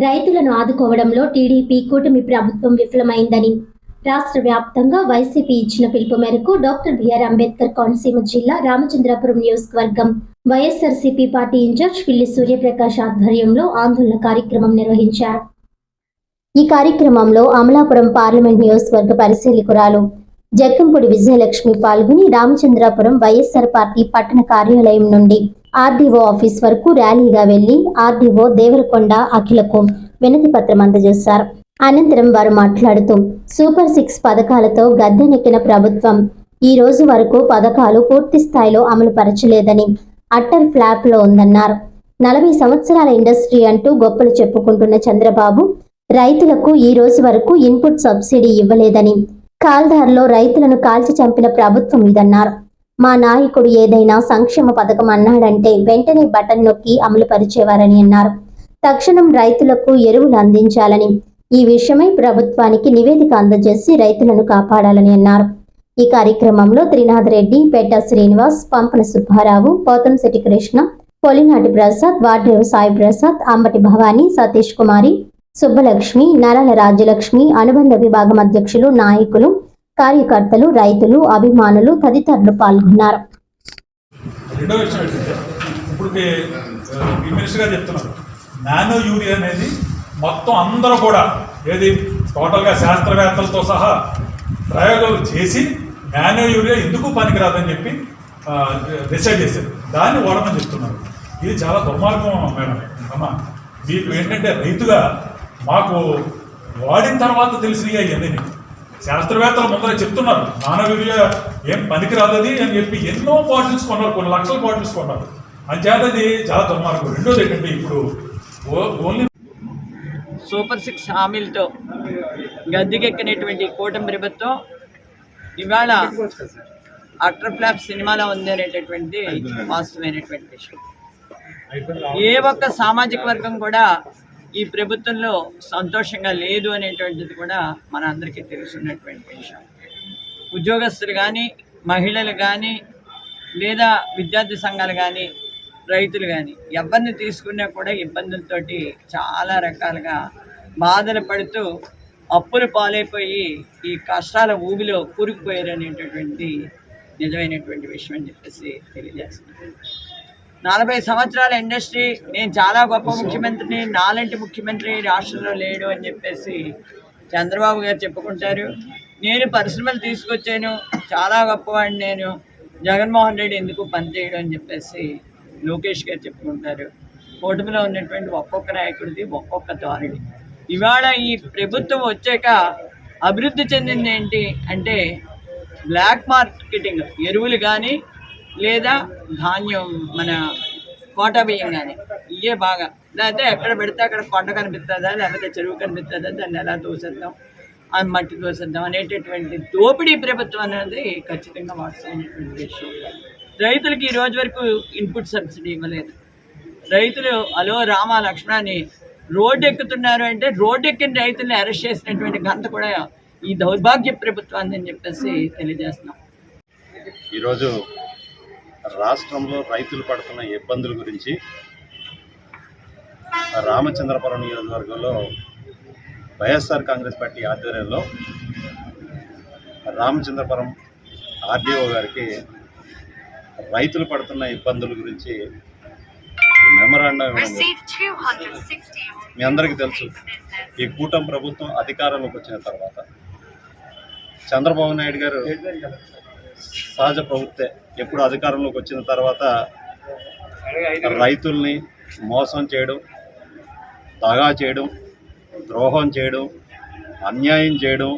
రైతులను ఆదుకోవడంలో టీడీపీ కూటమి ప్రభుత్వం విఫలమైందని రాష్ట్ర వ్యాప్తంగా వైసీపీ ఇచ్చిన పిలుపు మేరకు డాక్టర్ బిఆర్ అంబేద్కర్ కోనసీమ జిల్లా రామచంద్రాపురం నియోజకవర్గం వైఎస్ఆర్సీపీ పార్టీ ఇన్ఛార్జ్ పిల్లి సూర్యప్రకాష్ ఆధ్వర్యంలో ఆందోళన కార్యక్రమం నిర్వహించారు. ఈ కార్యక్రమంలో అమలాపురం పార్లమెంట్ నియోజకవర్గ పరిశీలకురాలు జక్కంపూడి విజయలక్ష్మి పాల్గొని రామచంద్రాపురం వైఎస్ఆర్ పార్టీ పట్టణ కార్యాలయం నుండి ఆర్డీఓ ఆఫీస్ వరకు ర్యాలీగా వెళ్ళి ఆర్డీఓ దేవరకొండ అఖిలకు వినతి పత్రం అందజేశారు. అనంతరం వారు మాట్లాడుతూ సూపర్ సిక్స్ పథకాలతో గద్దెనెక్కిన ప్రభుత్వం ఈ రోజు వరకు పథకాలు పూర్తి స్థాయిలో అమలు పరచలేదని అట్టర్ ఫ్లాప్లో ఉందన్నారు. నలభై సంవత్సరాల ఇండస్ట్రీ అంటూ గొప్పలు చెప్పుకుంటున్న చంద్రబాబు రైతులకు ఈ రోజు వరకు ఇన్పుట్ సబ్సిడీ ఇవ్వలేదని కాల్దార్లో రైతులను కాల్చి చంపిన ప్రభుత్వం ఇదన్నారు. మా నాయకుడు ఏదైనా సంక్షేమ పథకం అన్నాడంటే వెంటనే బటన్ నొక్కి అమలు పరిచేవారని అన్నారు. తక్షణం రైతులకు ఎరువులు అందించాలని ఈ విషయమై ప్రభుత్వానికి నివేదిక అందజేసి రైతులను కాపాడాలని అన్నారు. ఈ కార్యక్రమంలో త్రినాథ్ రెడ్డి పెట్ట శ్రీనివాస్ పంపన సుబ్బారావు పోతంశెట్టి కృష్ణ పొలినాటి ప్రసాద్ వాడ్రేవు సాయి ప్రసాద్ అంబటి భవానీ సతీష్ కుమారి సుబ్బలక్ష్మి నరాల రాజ్యలక్ష్మి అనుబంధ విభాగం అధ్యక్షులు నాయకులు కార్యకర్తలు రైతులు అభిమానులు తదితరులు పాల్గొన్నారు. రెండో చెప్తున్నారు. నానో యూరియా అనేది మొత్తం అందరూ కూడా ఏది టోటల్గా శాస్త్రవేత్తలతో సహా ప్రయోగాలు చేసి నానో యూరియా ఎందుకు పనికిరాదని చెప్పి డిసైడ్ చేశారు. దాన్ని వాడమని చెప్తున్నారు. ఇది చాలా దుర్మార్గం మేడం. అమ్మ మీకు ఏంటంటే రైతుగా మాకు వాడిన తర్వాత తెలిసినవి అవన్నీ శాస్త్రవేత్తలు ముందర చెప్తున్నారు నానవీర్య ఏం పనికిరాదది అని చెప్పి ఎన్నో బాటిల్స్ కొన్నారు కొన్ని లక్షల బాటిల్స్ కొన్నారు. అంచేత అది చాలా దుర్మార్గం. రెండోది ఏంటంటే ఇప్పుడు ఓన్లీ సూపర్ సిక్స్ హామీలతో గద్దెకెక్కినటువంటి కూటమి ప్రభుత్వం ఇవాళ అటర్ ఫ్లాప్ సినిమాలో ఉంది అనేటటువంటి వాస్తవమైనటువంటి విషయం. ఏ ఒక్క సామాజిక వర్గం కూడా ఈ ప్రభుత్వంలో సంతోషంగా లేదు అనేటువంటిది కూడా మన అందరికీ తెలుసున్నటువంటి విషయం. ఉద్యోగస్తులు కానీ మహిళలు కానీ లేదా విద్యార్థి సంఘాలు కానీ రైతులు కానీ ఎవరిని తీసుకున్నా కూడా ఇబ్బందులతోటి చాలా రకాలుగా బాధలు పడుతూ అప్పులు పాలైపోయి ఈ కష్టాల ఊబిలో కూరుకుపోయారు అనేటటువంటి నిజమైనటువంటి విషయం అని చెప్పేసి తెలియజేస్తున్నాను. నలభై సంవత్సరాల ఇండస్ట్రీ నేను చాలా గొప్ప ముఖ్యమంత్రిని నాలంటి ముఖ్యమంత్రి రాష్ట్రంలో లేడు అని చెప్పేసి చంద్రబాబు గారు చెప్పుకుంటారు. నేను పరిశ్రమలు తీసుకొచ్చాను చాలా గొప్పవాడిని నేను. జగన్మోహన్ రెడ్డి ఎందుకు పనిచేయడం అని చెప్పేసి లోకేష్ గారు చెప్పుకుంటారు. కూటమిలో ఉన్నటువంటి ఒక్కొక్క నాయకుడిది ఒక్కొక్క ధోరణి. ఇవాళ ఈ ప్రభుత్వం వచ్చాక అభివృద్ధి చెందింది ఏంటి అంటే బ్లాక్ మార్కెటింగ్ ఎరువులు కానీ లేదా ధాన్యం మన కోట బియ్యం కానీ ఇవే బాగా. లేకపోతే ఎక్కడ పెడితే అక్కడ కొండ కనిపిస్తుందా లేకపోతే చెరువు కనిపిస్తుందా దాన్ని ఎలా తోసేద్దాం ఆ మట్టి తోసేద్దాం అనేటటువంటి దోపిడీ ప్రభుత్వం అనేది ఖచ్చితంగా వాస్తవమైనటువంటి విషయం. రైతులకి ఈ రోజు వరకు ఇన్పుట్ సబ్సిడీ ఇవ్వలేదు. రైతులు అలో రామ లక్ష్మణాన్ని రోడ్డు ఎక్కుతున్నారు అంటే రోడ్డు ఎక్కిన రైతుల్ని అరెస్ట్ చేసినటువంటి ఘనత కూడా ఈ దౌర్భాగ్య ప్రభుత్వాన్ని అని చెప్పేసి తెలియజేస్తున్నాం. ఈరోజు రాష్ట్రంలో రైతులు పడుతున్న ఇబ్బందుల గురించి రామచంద్రపురం నియోజకవర్గంలో వైఎస్ఆర్ కాంగ్రెస్ పార్టీ ఆధ్వర్యంలో రామచంద్రపురం ఆర్డీఓ గారికి రైతులు పడుతున్న ఇబ్బందుల గురించి మెమరాండం ఇవ్వడం జరిగింది. Received 260 మీ అందరికీ తెలుసు ఈ కూటమి ప్రభుత్వం అధికారంలోకి వచ్చిన తర్వాత చంద్రబాబు నాయుడు గారు సహజ ప్రవృత్తే ఎప్పుడు అధికారంలోకి వచ్చిన తర్వాత రైతుల్ని మోసం చేయడం దగా చేయడం ద్రోహం చేయడం అన్యాయం చేయడం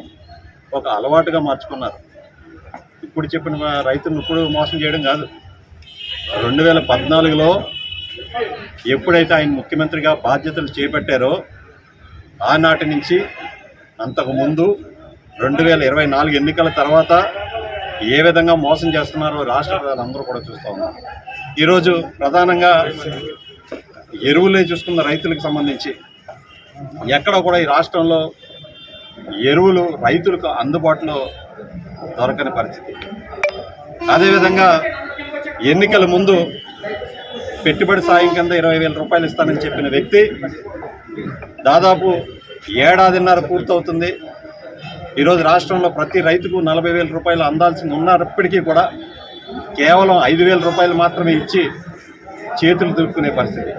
ఒక అలవాటుగా మార్చుకున్నారు. ఇప్పుడు చెప్పిన రైతులను ఇప్పుడు మోసం చేయడం కాదు. రెండు వేల పద్నాలుగులో ఎప్పుడైతే ఆయన ముఖ్యమంత్రిగా బాధ్యతలు చేపట్టారో ఆనాటి నుంచి అంతకు ముందు రెండు వేల ఇరవై నాలుగు ఎన్నికల తర్వాత ఏ విధంగా మోసం చేస్తున్నారో రాష్ట్ర ప్రజలందరూ కూడా చూస్తూ ఉన్నారు. ఈరోజు ప్రధానంగా ఎరువులే చూసుకున్న రైతులకు సంబంధించి ఎక్కడ కూడా ఈ రాష్ట్రంలో ఎరువులు రైతులకు అందుబాటులో దొరకని పరిస్థితి. అదేవిధంగా ఎన్నికల ముందు పెట్టుబడి సాయం కింద ఇరవై వేల రూపాయలు ఇస్తానని చెప్పిన వ్యక్తి దాదాపు ఏడాదిన్నర పూర్తవుతుంది. ఈరోజు రాష్ట్రంలో ప్రతి రైతుకు నలభై వేల రూపాయలు అందాల్సి ఉన్నప్పటికీ కూడా కేవలం ఐదు వేల రూపాయలు మాత్రమే ఇచ్చి చేతులు దులుపుకునే పరిస్థితి.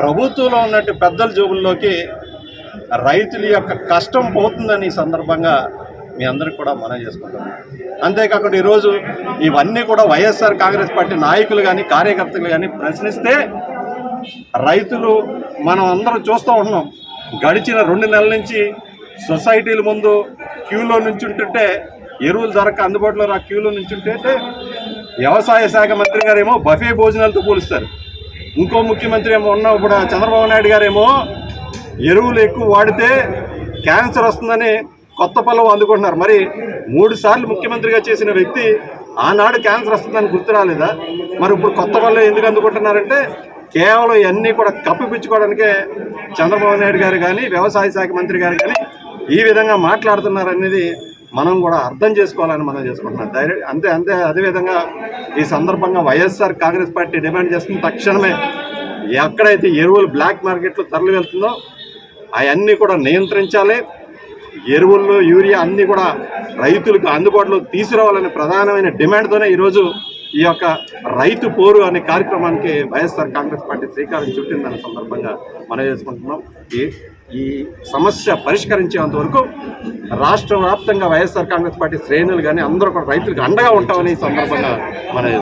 ప్రభుత్వంలో ఉన్నట్టు పెద్దల జోబుల్లోకి రైతుల యొక్క కష్టం పోతుందని ఈ సందర్భంగా మీ అందరికి కూడా మనం చేసుకుంటాం. అంతేకాకుండా ఈరోజు ఇవన్నీ కూడా వైఎస్ఆర్ కాంగ్రెస్ పార్టీ నాయకులు కానీ కార్యకర్తలు కానీ ప్రశ్నిస్తే రైతులు మనం అందరం చూస్తూ ఉన్నాం గడిచిన రెండు నెలల నుంచి సొసైటీల ముందు క్యూలో నుంచుంటుంటే ఎరువులు దొరక అందుబాటులో రా క్యూలో నుంచుంటే వ్యవసాయ శాఖ మంత్రి గారేమో బఫే భోజనాలతో పోలుస్తారు. ఇంకో ముఖ్యమంత్రి ఏమో ఉన్న ఇప్పుడు చంద్రబాబు నాయుడు గారేమో ఎరువులు ఎక్కువ వాడితే క్యాన్సర్ వస్తుందని కొత్త పల్లవు అందుకుంటున్నారు మరి మూడు సార్లు ముఖ్యమంత్రిగా చేసిన వ్యక్తి ఆనాడు క్యాన్సర్ వస్తుందని గుర్తు రాలేదా? మరి ఇప్పుడు కొత్త పల్లె ఎందుకు అందుకుంటున్నారంటే కేవలం ఇవన్నీ కూడా కప్పిపించుకోవడానికే చంద్రబాబు నాయుడు గారు కానీ వ్యవసాయ శాఖ మంత్రి గారు కానీ ఈ విధంగా మాట్లాడుతున్నారనేది మనం కూడా అర్థం చేసుకోవాలని మనం చేసుకుంటున్నాం. డైరెక్ట్ అంతే అంతే అదేవిధంగా ఈ సందర్భంగా వైఎస్ఆర్ కాంగ్రెస్ పార్టీ డిమాండ్ చేస్తున్న తక్షణమే ఎక్కడైతే ఎరువులు బ్లాక్ మార్కెట్లో తరలి వెళ్తుందో అవన్నీ కూడా నియంత్రించాలి. ఎరువులు యూరియా అన్నీ కూడా రైతులకు అందుబాటులో తీసుకురావాలనే ప్రధానమైన డిమాండ్తోనే ఈరోజు ఈ యొక్క రైతు పోరు అనే కార్యక్రమానికి వైఎస్ఆర్ కాంగ్రెస్ పార్టీ శ్రీకారం చుట్టిందనే సందర్భంగా మనం చేసుకుంటున్నాం. ఈ ఈ సమస్య పరిష్కరించేంత వరకు రాష్ట్ర వ్యాప్తంగా వైఎస్ఆర్ కాంగ్రెస్ పార్టీ శ్రేణులు కానీ అందరూ కూడా రైతులకు అండగా ఉంటామని ఈ సందర్భంగా మన